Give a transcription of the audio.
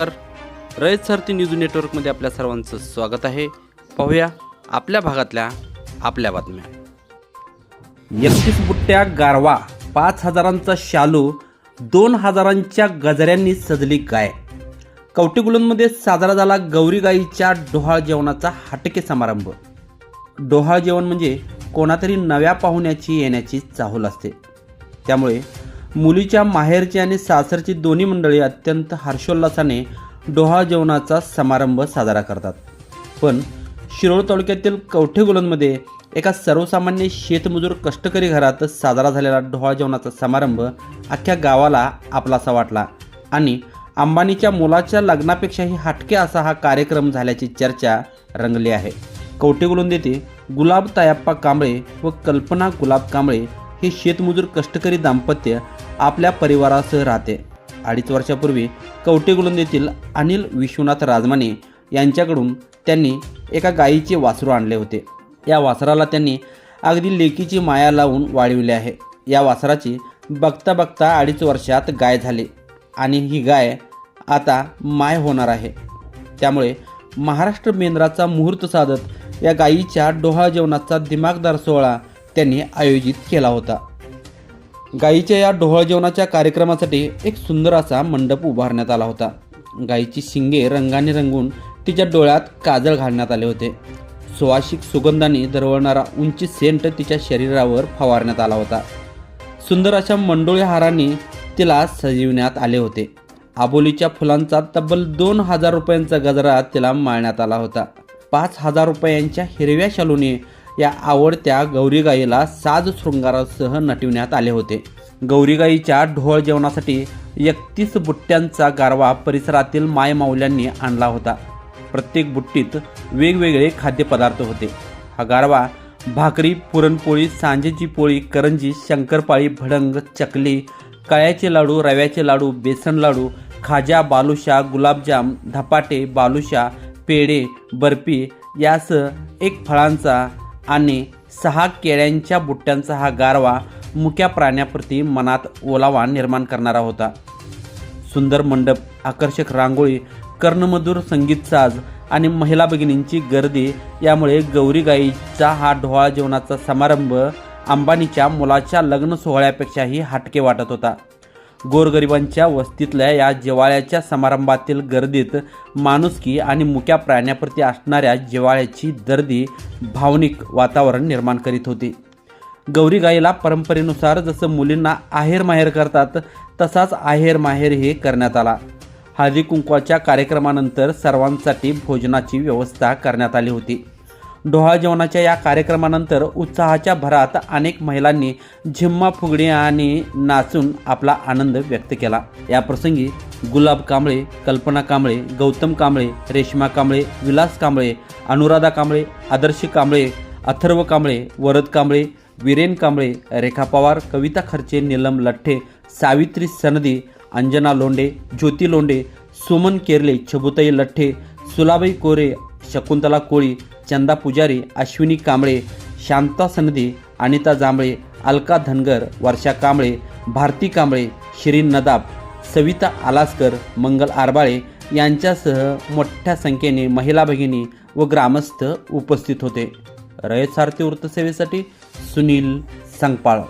तर रयत सारथी न्यूज नेटवर्कमध्ये आपल्या सर्वांचं स्वागत आहे. पाहूया आपल्या भागातल्या आपल्या बातम्या. एकतीस बुट्ट्या गारवा पाच हजारांचा शालू दोन हजारांच्या गजऱ्यांनी सजली गाय. कवटेगुलंमध्ये साजरा झाला गौरी गाईच्या डोहाळ जेवणाचा हटके समारंभ. डोहाळ जेवण म्हणजे कोणातरी नव्या पाहुण्याची येण्याची चाहूल असते. त्यामुळे मुलीच्या माहेरची आणि सासरची दोन्ही मंडळी अत्यंत हर्षोल्लासाने डोहा जेवणाचा समारंभ साजरा करतात. पण शिरोळ तालुक्यातील कवठेगुलंमध्ये एका सर्वसामान्य शेतमजूर कष्टकरी घरात साजरा झालेला डोहा जेवणाचा समारंभ अख्ख्या गावाला आपलासा वाटला आणि अंबानीच्या मुलाच्या लग्नापेक्षाही हटके असा हा कार्यक्रम झाल्याची चर्चा रंगली आहे. कवटेगुलंद येथे गुलाब तायप्पा कांबळे व कल्पना गुलाब कांबळे हे शेतमजूर कष्टकरी दाम्पत्य आपल्या परिवारासह राहते. अडीच वर्षापूर्वी कवटेगुलंद येथील अनिल विश्वनाथ राजमाने यांच्याकडून त्यांनी एका गायीचे वासरू आणले होते. या वासराला त्यांनी अगदी लेकीची माया लावून वाढविले आहे. या वासराची बघता बघता अडीच वर्षात गाय झाली आणि ही गाय आता माय होणार आहे. त्यामुळे महाराष्ट्र मेंद्राचा मुहूर्त साधत या गायीच्या डोहाळ जेवणाचा दिमागदार सोहळा त्यांनी आयोजित केला होता. गायीच्या या डोहाळ जेवणाच्या कार्यक्रमासाठी एक सुंदर असा मंडप उभारण्यात आला होता. गायीची शिंगे रंगाने रंगून तिच्या डोळ्यात काजळ घालण्यात आले होते. सुवासिक सुगंधाने दरवळणारा उंची सेंट तिच्या शरीरावर फवारण्यात आला होता. सुंदर अशा मंडोळी हारांनी तिला सजविण्यात आले होते. आबोलीच्या फुलांचा तब्बल दोन हजार रुपयांचा गजरा तिला माळण्यात आला होता. पाच हजार रुपयांच्या हिरव्या शालूने या आवडत्या गौरीगाईला साज शृंगारासह नटविण्यात आले होते. गौरीगाईच्या ढोळ जेवणासाठी एकतीस बुट्ट्यांचा गारवा परिसरातील मायमाऊल्यांनी आणला होता. प्रत्येक बुट्टीत वेगवेगळे खाद्यपदार्थ होते. हा गारवा भाकरी पुरणपोळी सांजेची पोळी करंजी शंकरपाळी भडंग चकली कळ्याचे लाडू रव्याचे लाडू बेसन लाडू खाजा बालुशा गुलाबजाम धपाटे बालुशा पेढे बर्फी यासह एक फळांचा आणि सहा केळ्यांच्या बुट्ट्यांचा हा गारवा मुक्या प्राण्याप्रती मनात ओलावा निर्माण करणारा होता. सुंदर मंडप आकर्षक रांगोळी कर्णमधुर संगीत साज आणि महिला भगिनींची गर्दी यामुळे गौरी गाईचा हा ढोळा जेवणाचा समारंभ अंबानीच्या मुलाच्या लग्न सोहळ्यापेक्षाही हटके वाटत होता. गोरगरिबांच्या वस्तीतल्या या जिवाळ्याच्या समारंभातील गर्दीत माणुसकी आणि मुक्या प्राण्याप्रती असणाऱ्या जिवाळ्याची दर्दी भावनिक वातावरण निर्माण करीत होती. गौरी गाईला परंपरेनुसार जसं मुलींना आहेर माहेर करतात तसाच आहेर माहेर हे करण्यात आला. हळदी कुंकवाच्या कार्यक्रमानंतर सर्वांसाठी भोजनाची व्यवस्था करण्यात आली होती. डोहाळ जेवणाच्या या कार्यक्रमानंतर उत्साहाच्या भरात अनेक महिलांनी झिम्मा फुगडी आणि नाचून आपला आनंद व्यक्त केला. या प्रसंगी गुलाब कांबळे कल्पना कांबळे गौतम कांबळे रेश्मा कांबळे विलास कांबळे अनुराधा कांबळे आदर्श कांबळे अथर्व कांबळे वरद कांबळे वीरेन कांबळे रेखा पवार कविता खर्चे नीलम लठ्ठे सावित्री सनदी अंजना लोंडे ज्योती लोंडे सुमन केरले छबुताई लठ्ठे सुलाबाई कोरे शकुंतला कोळी चंदा पुजारी अश्विनी कांबळे शांता सनदी अनिता जांभळे अलका धनगर वर्षा कांबळे भारती कांबळे शिरीन नदाब सविता आलासकर मंगल आरबाळे यांच्यासह मोठ्या संख्येने महिला भगिनी व ग्रामस्थ उपस्थित होते. रयत सारथी वृत्तसेवेसाठी सुनील संगपाळ.